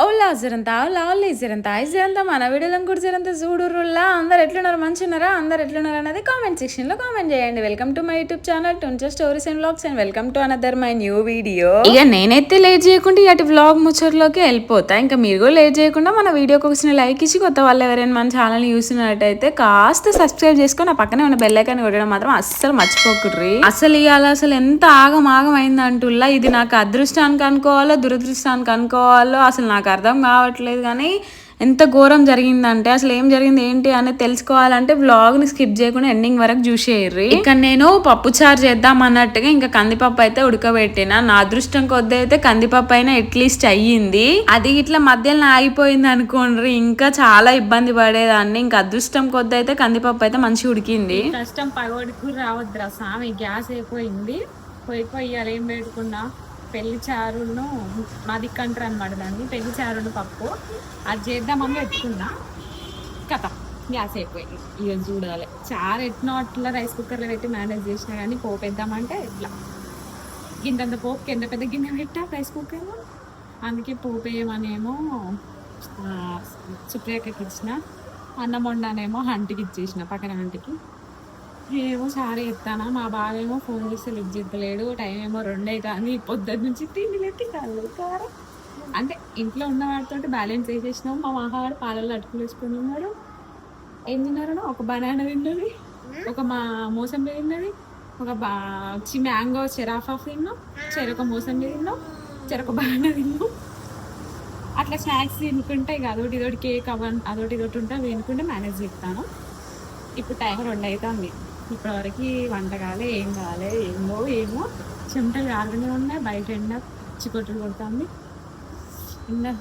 అవులా జరంతా లావులే జరంతా జరంతా మన వీడియోలో కూడా జరంతా చూడురుల్లా. అందరు ఎట్లున్నారు? మంచున్నారా అందరు ఎట్లున్నారు అనేది కామెంట్ సెక్షన్లో కామెంట్ చేయండి. Welcome to my YouTube channel twenty stories and vlogs and welcome to another my new video ఇక నేనైతే లేట్ చేయకుండా ఇటు వ్లాగ్ ముచ్చట్లోకి వెళ్ళిపోతా. ఇంకా మీరు కూడా లేట్ చేయకుండా మన వీడియోకి వచ్చిన లైక్ ఇచ్చి కొత్త వాళ్ళు ఎవరైనా మన ఛానల్ చూసినట్టయితే కాస్త సబ్స్క్రైబ్ చేసుకొని ఆ పక్కనే ఉన్న బెల్ ఐకాన్ కొట్టడం మాత్రం అస్సలు మర్చిపోకుర్రి. అసలు ఇవాళ అసలు ఎంత ఆగం ఆగం ఇది నాకు అదృష్టానికి అనుకోవాలో దురదృష్టానికి అనుకోవాలో అసలు నాకు అర్థం కావట్లేదు కానీ ఎంత ఘోరం జరిగిందంటే అసలు ఏం జరిగింది ఏంటి అనేది తెలుసుకోవాలంటే వ్లాగ్ని స్కిప్ చేయకుండా ఎండింగ్ వరకు చూసేయర్రి ఇక్కడ నేను పప్పు చారు చేద్దాం అన్నట్టుగా ఇంకా కందిపప్పు అయితే ఉడకబెట్టిన. నా అదృష్టం కొద్ది అయితే కందిపప్పు అయినా అట్లీస్ట్ అయ్యింది. అది ఇట్లా మధ్యలో ఆగిపోయింది అనుకోండి ఇంకా చాలా ఇబ్బంది పడేదాన్ని. ఇంకా అదృష్టం కొద్ది అయితే కందిపప్పు అయితే మంచిగా ఉడికింది. కష్టం పగోడికి రావద్దురా స్వామి గ్యాస్ అయిపోయింది. పోయి పోయి ఏం పెట్టుకున్నా పెళ్ళి చారును మాది కంటారు అనమాట దాన్ని పెళ్ళి చారును పప్పు. అది చేద్దామని పెట్టుకున్నా. కథ. గ్యాస్ అయిపోయింది. ఇక చూడాలి. చారు ఎట్నో అట్లా రైస్ కుక్కర్లో పెట్టి మేనేజ్ చేసినా కానీ పోపు వేద్దామంటే ఇట్లా. గింతంత పోపు కింద పెద్ద గిన్నె పెట్టా రైస్ కుక్కర్లో? అందుకే పోపు వేయమనేమో ఆ, ఇచ్చిన. అన్నం వండానేమో హంటికి ఇచ్చేసిన పక్కన హంటికి ఏమో సారీ ఎత్తానా మా బావేమో ఫోన్ చేస్తే లిఫ్ట్ చేస్తలేడు. టైం ఏమో రెండు అవుతుంది పొద్దున్న నుంచి తిండి కళ్ళు కారం అంటే ఇంట్లో ఉన్న వాటితో బ్యాలెన్స్ వేసేసినాం మా మహావాడు పాలల్లో అటుకులు వేసుకొని ఉన్నాడు. ఏం తిన్నారు ఒక బనానా తిన్నది. ఒక మా మోసంబి తిన్నది. ఒక బా చి మ్యాంగో చెరాఫా తిన్నాం. చెరొక మోసంబి తిన్నాం. చెరొక బనానా తిన్నాం. అట్లా స్నాక్స్ తినుకుంటే ఇక అదొకటి ఇదొకటి కేక్ అవన్నీ అదొకటి ఇదొకటి ఉంటే అవి తినుకుంటే మేనేజ్ చేస్తాను. ఇప్పుడు టైం రెండు అవుతుంది ఇప్పటివరకు వంట కాలే ఏం కాలే ఏమో ఏమో. చెమటలు ఆడుతూనే ఉన్నాయి బయట ఎండ చికొట్టులు కొడుతుంది. ఇందా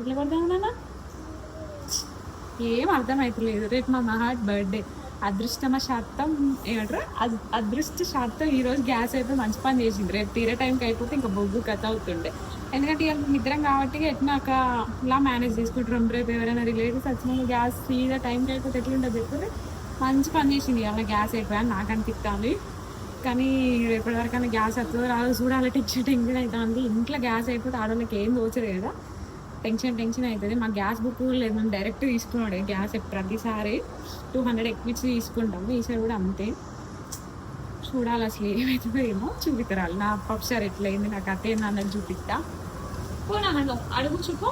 ఇట్లా కొడతామన్నా ఏం అర్థమవుతలేదు రేపు మా మహాట్ బర్త్డే. అదృష్టమ శాతం ఏమంటారు అదృష్ట శాతం ఈరోజు గ్యాస్ అయితే మంచి పని చేసింది. రేపు తీరే టైంకి అయిపోతే ఇంకా బొగ్గు కథ అవుతుండే. ఎందుకంటే ఇక నిద్రం కాబట్టి ఎట్నాక ఇలా మేనేజ్ చేసుకుంటారు? రేపు ఎవరైనా రిలేటివ్స్ వచ్చిన గ్యాస్ తీరే టైంకి అయిపోతే ఎట్లుంటుంది చెప్తే మంచి పని చేసింది. ఇవాళ గ్యాస్ అయిపోయాను నాకు అనిపిస్తుంది కానీ రేపటి వరకైనా గ్యాస్ వస్తుందో రాదు చూడాలి. టెన్షన్ టెన్షన్ అవుతుంది. ఇంట్లో గ్యాస్ అయిపోతే ఆడవాళ్ళకి ఏం తోచదు కదా. టెన్షన్ టెన్షన్ అవుతుంది. మా గ్యాస్ బుక్ లేదు. మేము డైరెక్ట్ తీసుకున్నాడు గ్యాస్ ప్రతిసారి. టూ హండ్రెడ్ ఎక్కువ ఇచ్చి తీసుకుంటాము ఈసారి కూడా అంతే. చూడాలి అసలు ఏమవుతుందో ఏమో చూపిస్తారు నా పప్సారి ఎట్లయింది? నాకు అతే నాన్నని చూపిస్తా పోనా అడుగు చూపు.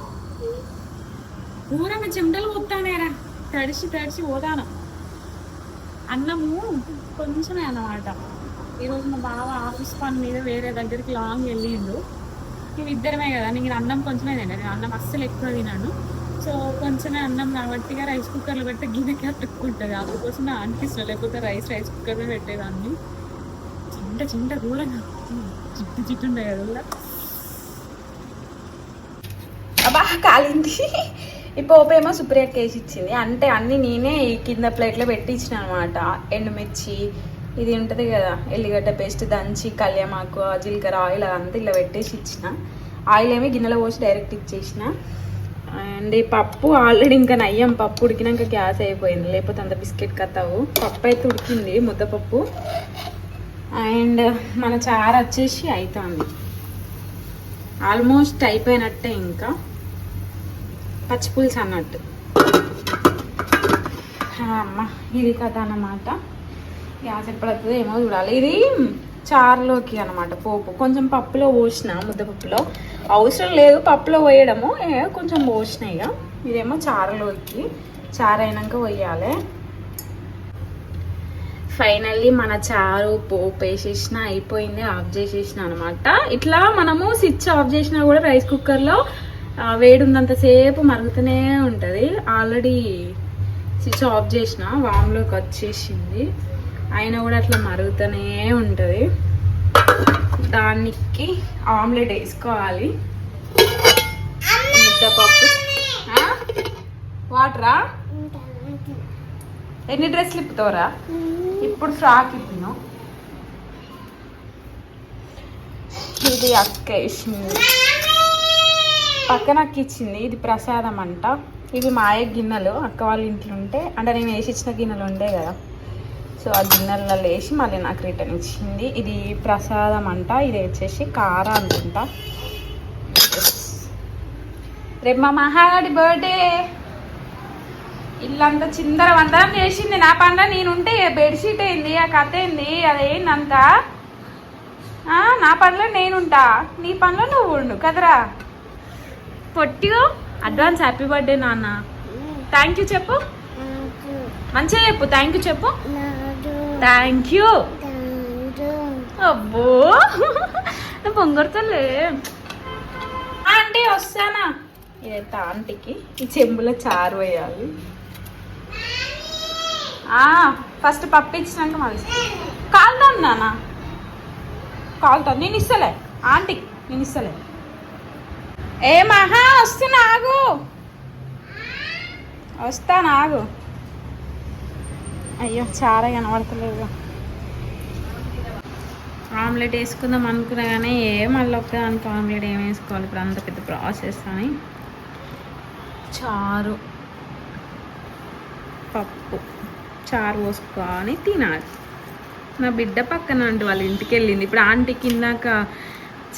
ఊరన్న చెమటలు పోతానేరా తడిసి తడిసి పోతాను? అన్నము కొంచెమే అన్నమాట. ఈరోజు మా బావ ఆఫీస్ పని మీద వేరే దగ్గరికి లాంగ్ వెళ్ళిండు. ఇవి ఇద్దరమే కదా నేను అన్నం కొంచెమే తిన్నాను. నేను అన్నం అస్సలు ఎక్కువ తినాను. సో కొంచెమే అన్నం కాబట్టి రైస్ కుక్కర్లో పెడితే గిన్నెకి అతుక్కుంటుంది. అందుకోసం నా అనిపిస్తుంది లేకపోతే రైస్ రైస్ కుక్కర్లో పెట్టేదాన్ని. చింట చింట దూరంగా చిట్టు చిట్టు ఉండే కదా కూడా అబ్బా కాలింది. ఈ పోపు ఏమో సుప్రియకి వేసి ఇచ్చింది అంటే అన్ని నేనే ఈ కింద ప్లేట్లో పెట్టించిన అనమాట ఎండుమిర్చి ఇది ఉంటుంది కదా ఎల్లిగడ్డ పేస్ట్ దంచి కళ్యామాకు జీలకర్ర ఆయిల్ అదంతా ఇలా పెట్టేసి ఇచ్చిన. ఆయిల్ ఏమి గిన్నెలో పోసి డైరెక్ట్ ఇచ్చేసిన. అండ్ ఈ పప్పు ఆల్రెడీ ఇంకా నయ్యం పప్పు ఉడికినాక గ్యాస్ అయిపోయింది. లేకపోతే అంత బిస్కెట్ కత్తావు. పప్పు అయితే ఉడికింది ముద్దపప్పు. అండ్ మన చారు వచ్చేసి అవుతుంది ఆల్మోస్ట్ అయిపోయినట్టే ఇంకా. పచ్చిపులుసు అన్నట్టు. అమ్మ ఇది కథ అన్నమాట. గ్యాస్ ఎప్పుడవుతుందో ఏమో చూడాలి. ఇది చారులోకి అనమాట పోపు. కొంచెం పప్పులో పోసిన ముద్దపప్పులో అవసరం లేదు పప్పులో పోయడము. కొంచెం పోసిన ఇక. ఇదేమో చారులోకి. చారు అయినాక పోయాలి. ఫైనల్లీ మన చారు పోపు వేసేసిన అయిపోయింది ఆఫ్ చేసేసిన అనమాట ఇట్లా మనము స్విచ్ ఆఫ్ చేసినా కూడా రైస్ కుక్కర్లో ఆ, వేడి ఉన్నంతసేపు మరుగుతూనే ఉంటుంది. ఆల్రెడీ స్విచ్ ఆఫ్ చేసిన వామ్లోకి వచ్చేసింది. అయినా కూడా అట్లా మరుగుతూనే ఉంటుంది. దానికి ఆమ్లెట్ వేసుకోవాలి. ముద్దపప్పు. వాటరా? ఎన్ని డ్రెస్లు ఇప్పుతావురా? ఇప్పుడు ఫ్రాక్ ఇప్పిను ఇది అక్క వేసింది పక్కన అక్క ఇచ్చింది ఇది ప్రసాదం అంట. ఇవి మాయ గిన్నెలు. అక్క వాళ్ళ ఇంట్లో ఉంటే అంటే నేను వేసి ఇచ్చిన గిన్నెలు ఉండే కదా. సో ఆ గిన్నెలలో వేసి మళ్ళీ నాకు రిటర్న్ ఇచ్చింది. ఇది ప్రసాదం అంట. ఇది వచ్చేసి కార అనుకుంటా రేపు మా మహారాడి బర్త్డే ఇల్లంతా చిందర వందరం చేసింది. నా పండ నేనుంటే బెడ్షీట్ అయింది ఆ కథ ఏంది? అదేందంతా? నా పనిలో నేనుంటా. నీ పనిలో నువ్వు ఉండు. కదరా? పొట్టిగా అడ్వాన్స్ హ్యాపీ బర్త్డే నాన్న. థ్యాంక్ యూ చెప్పు. మంచిగా చెప్పు థ్యాంక్ యూ చెప్పు. Thank you. అబ్బో. నా ఆంటీ వస్తానా? ఇదైతే ఆంటీకి ఈ చెంబులో చారు వేయాలి. ఫస్ట్ పప్పు ఇచ్చినాక మళ్ళీ కాలుతాను నాన్న. కాలుతాను నేను ఇస్తలే. ఆంటీకి నేను ఇస్తలే. ఏ మహా వస్తున్నా ఆగు. వస్తాను ఆగు. అయ్యో చాలా కనబడతలేదు. ఆమ్లెట్ వేసుకుందాం అనుకున్నా కానీ ఏ మళ్ళీ ఒక్కదానికి ఆమ్లెట్ ఏం వేసుకోవాలి? ఇప్పుడు అంత పెద్ద ప్రాసెస్ అని. చారు. పప్పు. చారు పోసుకోవాలని తినాలి. నా బిడ్డ పక్కన అంటే వాళ్ళ ఇంటికి వెళ్ళింది. ఇప్పుడు ఆంటీ కిందాక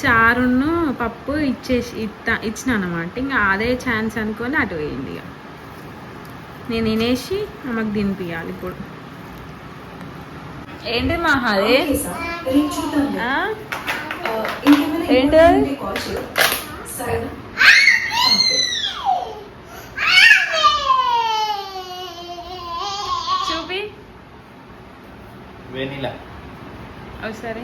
చారును పప్పు ఇచ్చేసి ఇత్తా ఇచ్చిన అనమాట ఇంకా అదే ఛాన్స్ అనుకొని అటు పోయింది ఇక. నేను తినేసి ఆమెకు దింపియాలి ఇప్పుడు. ఏంటి మహాదే? ఏంటి? అది? చూపి. వెనిలా. ఒకసారి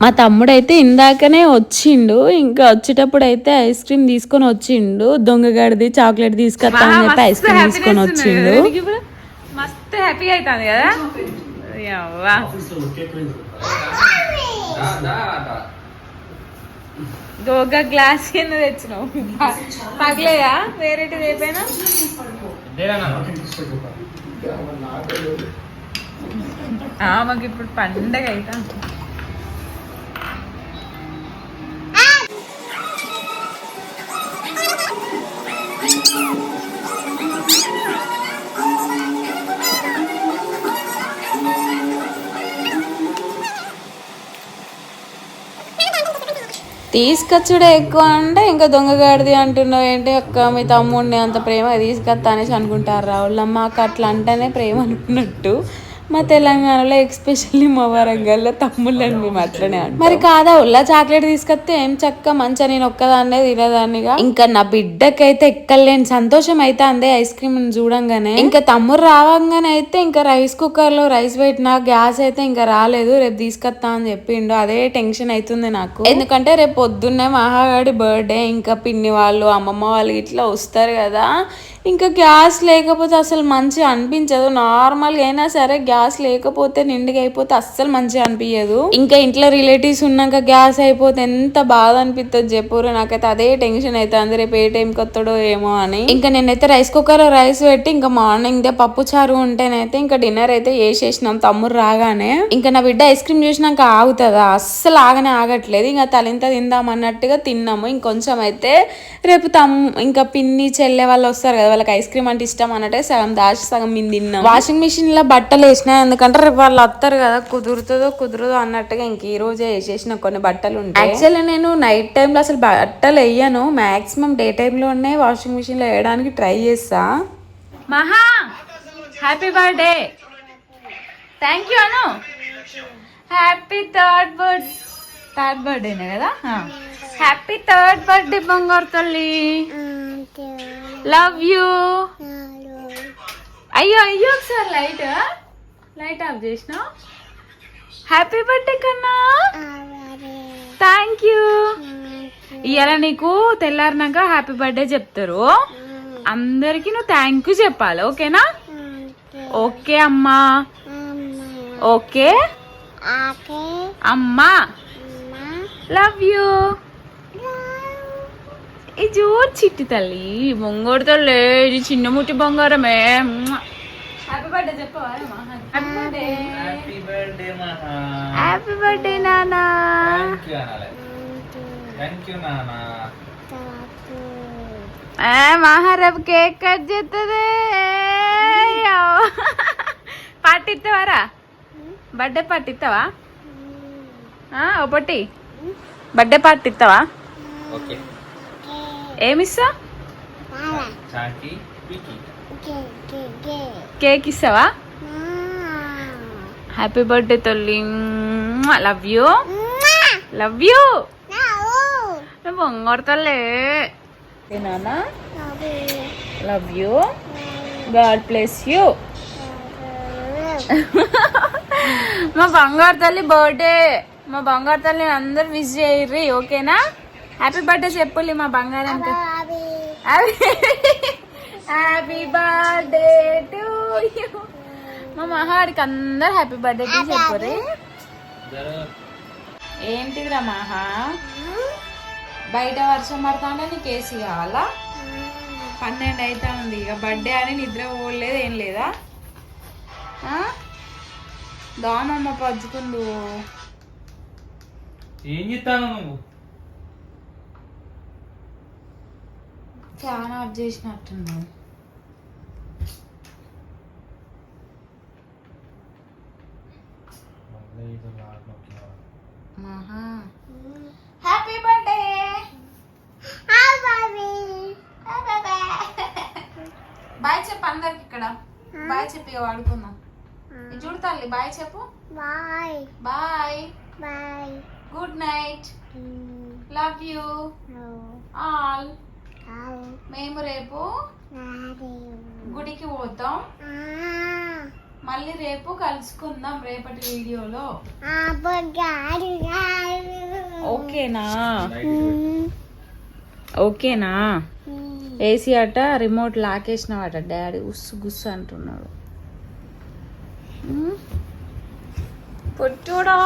మా తమ్ముడైతే ఇందాకనే వచ్చిండు ఇంకా వచ్చేటప్పుడు అయితే ఐస్ క్రీమ్ తీసుకొని వచ్చిండు దొంగగాడిది చాక్లెట్ తీసుకొస్తా అని చెప్పి ఐస్ క్రీమ్ తీసుకొని వచ్చిండు. మస్తు హ్యాపీ అవుతుంది కదా? యవ్వా. దొంగ గ్లాస్ కింద తెచ్చినావు. పగలేదా? వేరేటి ఏపైనా మాకు ఇప్పుడు పండగ అయితే తీసుకొచ్చుడే ఎక్కువ అంటే ఇంకా దొంగగాడిది అంటున్నావు ఏంటి అక్క? మీ తమ్ముడిని అంత ప్రేమ తీసుకొస్తా అనేసి అనుకుంటారు? రావుల అక్క అట్లా అంటేనే ప్రేమ అనుకున్నట్టు. మా తెలంగాణలో ఎక్స్పెషల్లీ మా వరంగల్లో తమ్ముళ్ళని మేము అట్లనే అంటాం. మరి కాదా ఉల్లా చాక్లెట్ తీసుకొస్తే ఏం చక్క మంచిగా నేను ఒక్కదాన్నే తినేదాన్నిగా? ఇంకా నా బిడ్డకైతే ఎక్కలేని సంతోషం అయితే అందే ఐస్ క్రీమ్ చూడంగానే. ఇంకా తమ్ముడు రావంగానే అయితే ఇంకా రైస్ కుక్కర్లో రైస్ పెట్టినా గ్యాస్ అయితే ఇంకా రాలేదు రేపు తీసుకొస్తా అని చెప్పిండు. అదే టెన్షన్ అవుతుంది నాకు. ఎందుకంటే రేపు పొద్దున్నే మహాగాడి బర్త్డే ఇంకా పిన్ని వాళ్ళు అమ్మమ్మ వాళ్ళు ఇట్లా వస్తారు కదా. ఇంకా గ్యాస్ లేకపోతే అసలు మంచిగా అనిపించదు. నార్మల్గా అయినా సరే గ్యాస్ లేకపోతే నిండుగా అయిపోతే అస్సలు మంచిగా అనిపించదు ఇంకా ఇంట్లో రిలేటివ్స్ ఉన్నాక గ్యాస్ అయిపోతే ఎంత బాధ అనిపిస్తుంది చెప్పురు నాకైతే అదే టెన్షన్ అవుతుంది రేపు ఏ టైంకి వస్తాడో ఏమో అని. ఇంకా నేనైతే రైస్ కుక్కర్ రైస్ పెట్టి ఇంకా మార్నింగ్ దే పప్పు చారు ఉంటేనైతే ఇంకా డిన్నర్ అయితే వేసేసినాం తమ్ముడు రాగానే. ఇంకా నా బిడ్డ ఐస్ క్రీమ్ చూసినాక ఆగుతుందా. అస్సలు ఆగనే ఆగట్లేదు. ఇంకా తలింత తిందాం అన్నట్టుగా తిన్నాము. ఇంకొంచెం అయితే రేపు తమ్ ఇంకా పిన్ని చెల్లె వాళ్ళు వస్తారు కదా వాళ్ళకి ఐస్ క్రీమ్ అంటే ఇష్టం అన్నట్టే సగం దాచి సగం మేము తిన్నాం. వాషింగ్ మిషన్లో బట్టలు వేసినా ఎందుకంటే రేపు వాళ్ళు వస్తారు కదా కుదురుతుందో కుదరదో అన్నట్టుగా ఇంక ఈ రోజే వేసేసిన కొన్ని బట్టలు ఉంటాయి యాక్చువల్లీ నేను నైట్ టైంలో అసలు బట్టలు వేయను మాక్సిమం డే టైంలోనే వాషింగ్ మిషన్లో వేయడానికి ట్రై చేస్తా. మహా happy birthday. Thank you Anu. Happy third birth third బర్త్డేనే కదా? హ్యాపీ థర్డ్ బర్త్డే బంగారు తల్లి. Love you. అయ్యో అయ్యో ఒకసారి లైట్ లైట్ ఆఫ్ చేసిన. హ్యాపీ బర్త్డే కన్నా. Thank you. ఇవాళ నీకు తెల్లారినాక హ్యాపీ బర్త్డే చెప్తారు. అందరికి నువ్వు థ్యాంక్ యూ చెప్పాలి ఓకేనా? ఓకే. అమ్మా. ఓకే. అమ్మా. Love you. ఇది చూడు చిట్టి తల్లి. బొంగోడు తల్లి ఇది చిన్న ముట్టి బంగారమే. హ్యాపీ బర్త్డే చెప్పవా? హ్యాపీ బర్త్డే హ్యాపీ బర్త్డే మహా హ్యాపీ బర్త్డే నానా. మహారాబ్ కేక్ కట్ చేస్తుంది పట్టిస్తావారా బర్త్డే పట్టిస్తావా ఒకటి బర్త్డే పట్టిస్తావా ఓకే. ఏమిస్తా కేక్ ఇస్తావా? హ్యాపీ బర్త్డే తల్లి. లవ్ యూ లవ్ యూ బొంగారు తల్లి. నానా love you God bless you మా బంగారు తల్లి బర్త్డే మా బంగారు తల్లి అందరు విష్ చేయర్రి ఓకేనా హ్యాపీ బర్త్డే చెప్పులి మా బంగారు హ్యాపీ బర్త్డే టు యూ మా మహాడికి అందరు హ్యాపీ బర్త్డే టు ఏంటిదిరా మహా? బయట వర్షం పడతానే నీకు ఏసీ కావాలా? పన్నెండు అవుతా ఉంది. ఇక బర్త్డే అని నిద్ర పోలేదు ఏం లేదా? ఆ? దోమమ్మ పజ్జుకుందు ఏం చెప్తాను నువ్వు? ఫ్యాన్ ఆఫ్ చేసినట్టున్నావు మహా. హ్యాపీ బర్త్డే బాయ్ చెప్పు అందరికి ఇక్కడ. బాయ్ చెప్పి వాడుకుందాం. చూడు తల్లి బాయ్ చెప్పు. Bye. Bye Bye. Good night love you. All? మేము రేపు. గుడికి పోతాం. మళ్ళీ రేపు కలుసుకుందాం రేపటి వీడియోలో. ఓకేనా ఓకేనా. ఏసీ అట రిమోట్ లాకేసినవాట డాడీ ఉస్సు గుస్సు అంటున్నాడు. పొట్టోడా.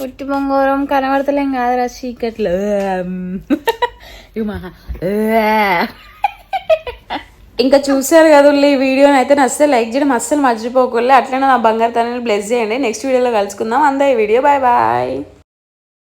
పొట్టి బొంగోరం కనబడతలేం కాదురా చీకట్లో మహా. ఇంకా చూసారు కదా ఈ వీడియోని అయితే నచ్చితే లైక్ చేయడం అస్సలు మర్చిపోకుండా అట్లనే నా బంగారు తనని బ్లెస్ చేయండి. నెక్స్ట్ వీడియోలో కలుసుకుందాం. అందా ఈ వీడియో. Bye bye